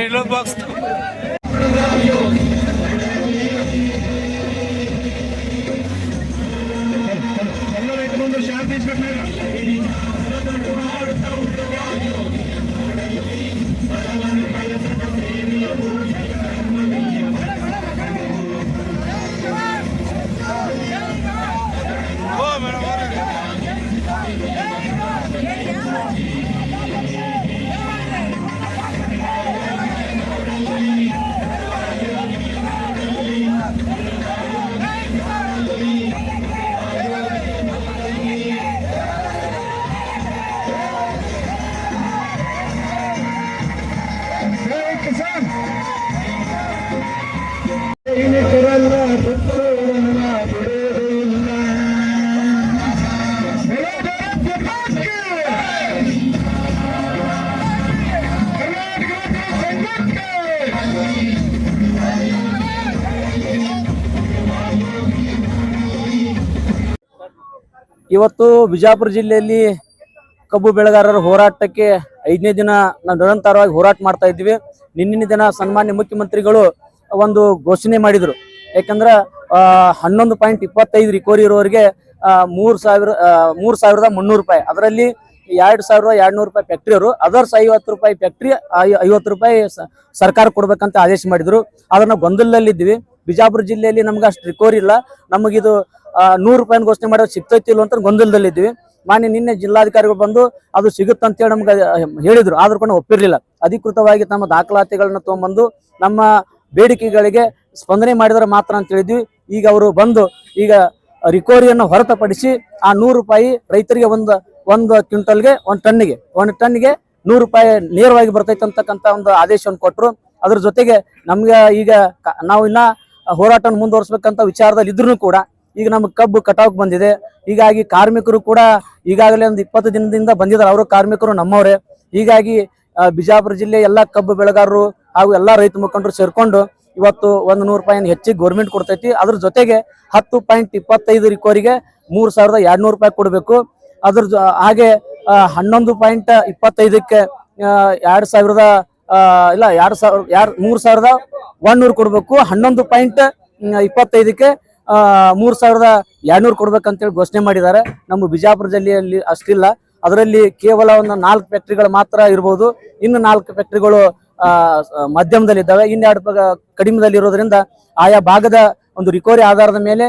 ఏలో బాక్స్ ಇವತ್ತು ಬಿಜಾಪುರ ಜಿಲ್ಲೆಯಲ್ಲಿ ಕಬ್ಬು ಬೆಳೆಗಾರರ ಹೋರಾಟಕ್ಕೆ ಐದನೇ ದಿನ ನಾವು ನಿರಂತರವಾಗಿ ಹೋರಾಟ ಮಾಡ್ತಾ ಇದ್ವಿ ನಿನ್ನಿನ ದಿನ ಸನ್ಮಾನ್ಯ ಮುಖ್ಯಮಂತ್ರಿಗಳು ಒಂದು ಘೋಷಣೆ ಮಾಡಿದರು. ಯಾಕಂದ್ರೆ ಹನ್ನೊಂದು ಪಾಯಿಂಟ್ ಇಪ್ಪತ್ತೈದು ರಿಕೋರಿ ಇರೋರಿಗೆ ಮೂರು ಸಾವಿರ ಮೂರು ಸಾವಿರದ ಮುನ್ನೂರು ರೂಪಾಯಿ. ಅದರಲ್ಲಿ ಎರಡು ಸಾವಿರದ ಎರಡ್ನೂರು ರೂಪಾಯಿ ಫ್ಯಾಕ್ಟ್ರಿ ಅವರು ಅದರ್ಸ್ ಐವತ್ತು ರೂಪಾಯಿ ಫ್ಯಾಕ್ಟ್ರಿ ಐವತ್ತು ರೂಪಾಯಿ ಸರ್ಕಾರ ಕೊಡ್ಬೇಕಂತ ಆದೇಶ ಮಾಡಿದ್ರು. ಆದ್ರೆ ನಾವು ಗೊಂದಲದಲ್ಲಿದ್ದೀವಿ. ಬಿಜಾಪುರ ಜಿಲ್ಲೆಯಲ್ಲಿ ನಮ್ಗೆ ಅಷ್ಟು ರಿಕೋರಿ ಇಲ್ಲ. ನಮಗಿದು ನೂರು ರೂಪಾಯಿ ಘೋಷಣೆ ಮಾಡೋದು ಸಿಗ್ತೈತಿಲ್ಲ ಅಂತ ಗೊಂದಲದಲ್ಲಿದ್ವಿ ಮಾನ್ಯ ನಿನ್ನೆ ಜಿಲ್ಲಾಧಿಕಾರಿಗಳು ಬಂದು ಅದು ಸಿಗುತ್ತಂತೇಳಿ ನಮ್ಗೆ ಹೇಳಿದ್ರು. ಆದ್ರೂ ಕೂಡ ಒಪ್ಪಿರಲಿಲ್ಲ. ಅಧಿಕೃತವಾಗಿ ತಮ್ಮ ದಾಖಲಾತಿಗಳನ್ನ ತಗೊಂಡ್ಬಂದು ನಮ್ಮ ಬೇಡಿಕೆಗಳಿಗೆ ಸ್ಪಂದನೆ ಮಾಡಿದ್ರೆ ಮಾತ್ರ ಅಂತ ಹೇಳಿದ್ವಿ. ಈಗ ಅವರು ಬಂದು ಈಗ ರಿಕೋರಿಯನ್ನು ಹೊರತುಪಡಿಸಿ ಆ ನೂರು ರೂಪಾಯಿ ರೈತರಿಗೆ ಒಂದು ಒಂದು ಕ್ವಿಂಟಲ್ಗೆ ಒಂದು ಟನ್ನಿಗೆ ಒಂದು ಟನ್ನಿಗೆ ನೂರು ರೂಪಾಯಿ ನೇರವಾಗಿ ಬರ್ತೈತೆ ಅಂತಕ್ಕಂಥ ಒಂದು ಆದೇಶವನ್ನು ಕೊಟ್ಟರು. ಅದ್ರ ಜೊತೆಗೆ ನಮ್ಗೆ ಈಗ ನಾವು ಇನ್ನ ಹೋರಾಟವನ್ನು ಮುಂದುವರಿಸ್ಬೇಕಂತ ವಿಚಾರದಲ್ಲಿ ಇದ್ರೂ ಕೂಡ ಈಗ ನಮ್ಗೆ ಕಬ್ಬು ಕಟಾವ್ಗೆ ಬಂದಿದೆ. ಹೀಗಾಗಿ ಕಾರ್ಮಿಕರು ಕೂಡ ಈಗಾಗಲೇ ಒಂದು ಇಪ್ಪತ್ತು ದಿನದಿಂದ ಬಂದಿದ್ದಾರೆ. ಅವರು ಕಾರ್ಮಿಕರು ನಮ್ಮವರೇ. ಹೀಗಾಗಿ ಬಿಜಾಪುರ ಜಿಲ್ಲೆ ಎಲ್ಲ ಕಬ್ಬು ಬೆಳೆಗಾರರು ಹಾಗೂ ಎಲ್ಲ ರೈತ ಮುಖಂಡರು ಸೇರ್ಕೊಂಡು ಇವತ್ತು ಒಂದು ನೂರು ರೂಪಾಯಿನ ಹೆಚ್ಚಿಗೆ ಗೌರ್ಮೆಂಟ್ ಕೊಡ್ತೈತಿ. ಅದ್ರ ಜೊತೆಗೆ ಹತ್ತು ಪಾಯಿಂಟ್ ಇಪ್ಪತ್ತೈದು ರಿಕೋರಿಗೆ ಮೂರು ಸಾವಿರದ ಎರಡ್ನೂರು ರೂಪಾಯಿ ಕೊಡಬೇಕು. ಅದ್ರ ಹಾಗೆ ಹನ್ನೊಂದು ಪಾಯಿಂಟ್ ಇಪ್ಪತ್ತೈದಕ್ಕೆ ಎರಡು ಸಾವಿರದ ಇಲ್ಲ, ಎರಡು ಸಾವಿರ, ಎರಡು, ಮೂರು ಸಾವಿರದ ನೂರು ಕೊಡಬೇಕು. ಹನ್ನೊಂದು ಪಾಯಿಂಟ್ ಇಪ್ಪತ್ತೈದಕ್ಕೆ ಮೂರು ಸಾವಿರದ ಎರಡ್ನೂರು ಕೊಡ್ಬೇಕಂತೇಳಿ ಘೋಷಣೆ ಮಾಡಿದ್ದಾರೆ. ನಮ್ಮ ಬಿಜಾಪುರ ಜಿಲ್ಲೆಯಲ್ಲಿ ಅಷ್ಟಿಲ್ಲ. ಅದರಲ್ಲಿ ಕೇವಲ ಒಂದು ನಾಲ್ಕು ಫ್ಯಾಕ್ಟ್ರಿಗಳು ಮಾತ್ರ ಇರ್ಬೋದು. ಇನ್ನು ನಾಲ್ಕು ಫ್ಯಾಕ್ಟ್ರಿಗಳು ಆ, ಇದ್ದಾವೆ ಇನ್ನೆರಡು ಕಡಿಮೆದಲ್ಲಿ ಇರೋದ್ರಿಂದ ಆಯಾ ಭಾಗದ ಒಂದು ರಿಕವರಿ ಆಧಾರದ ಮೇಲೆ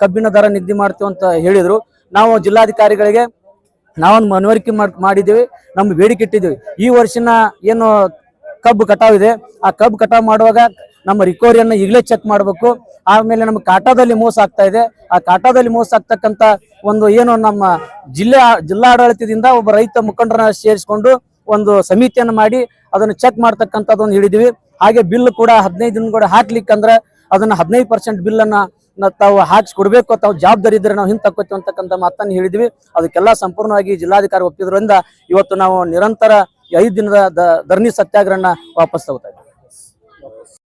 ಕಬ್ಬಿನ ದರ ನಿಗದಿ ಮಾಡ್ತೀವಿ ಅಂತ ಹೇಳಿದ್ರು. ನಾವು ಜಿಲ್ಲಾಧಿಕಾರಿಗಳಿಗೆ ನಾವೊಂದು ಮನವರಿಕೆ ಮಾಡ್ ಮಾಡಿದ್ದೀವಿ. ನಮ್ಮ ಬೇಡಿಕೆ ಇಟ್ಟಿದ್ದೀವಿ. ಈ ವರ್ಷನ ಏನು ಕಬ್ಬು ಕಟಾವಿದೆ ಆ ಕಬ್ಬು ಕಟಾವು ಮಾಡುವಾಗ ನಮ್ಮ ರಿಕವರಿಯನ್ನು ಈಗಲೇ ಚೆಕ್ ಮಾಡಬೇಕು. ಆಮೇಲೆ ನಮ್ಮ ಕಾಟಾದಲ್ಲಿ ಮೋಸ ಆಗ್ತಾ ಇದೆ. ಆ ಕಾಟಾದಲ್ಲಿ ಮೋಸ ಆಗ್ತಕ್ಕಂಥ ಒಂದು ಏನು ನಮ್ಮ ಜಿಲ್ಲೆ, ಜಿಲ್ಲಾಡಳಿತದಿಂದ ಒಬ್ಬ ರೈತ ಮುಖಂಡರನ್ನ ಸೇರಿಸಿಕೊಂಡು ಒಂದು ಸಮಿತಿಯನ್ನು ಮಾಡಿ ಅದನ್ನು ಚೆಕ್ ಮಾಡ್ತಕ್ಕಂಥದ್ದೊಂದು ಹಿಡಿದಿವಿ. ಹಾಗೆ ಬಿಲ್ ಕೂಡ ಹದಿನೈದು ದಿನ ಕೂಡ ಹಾಕ್ಲಿಕ್ಕಂದ್ರೆ ಅದನ್ನ ಹದಿನೈದು ಪರ್ಸೆಂಟ್ ಬಿಲ್ಲನ್ನು ತಾವು ಹಾಕ್ಸಿ ಕೊಡ್ಬೇಕು ತಾವು ಜವಾಬ್ದಾರಿ ಇದ್ರೆ ನಾವು ಹಿಂದೆ ಅಂತಕ್ಕಂಥ ಮಾತನ್ನು ಹೇಳಿದ್ವಿ. ಅದಕ್ಕೆಲ್ಲ ಸಂಪೂರ್ಣವಾಗಿ ಜಿಲ್ಲಾಧಿಕಾರಿ ಒಪ್ಪಿದ್ರಿಂದ ಇವತ್ತು ನಾವು ನಿರಂತರ ಐದು ದಿನದ ಧರಣಿ ಸತ್ಯಾಗ್ರಹನ ವಾಪಸ್ ತಗೋತಾ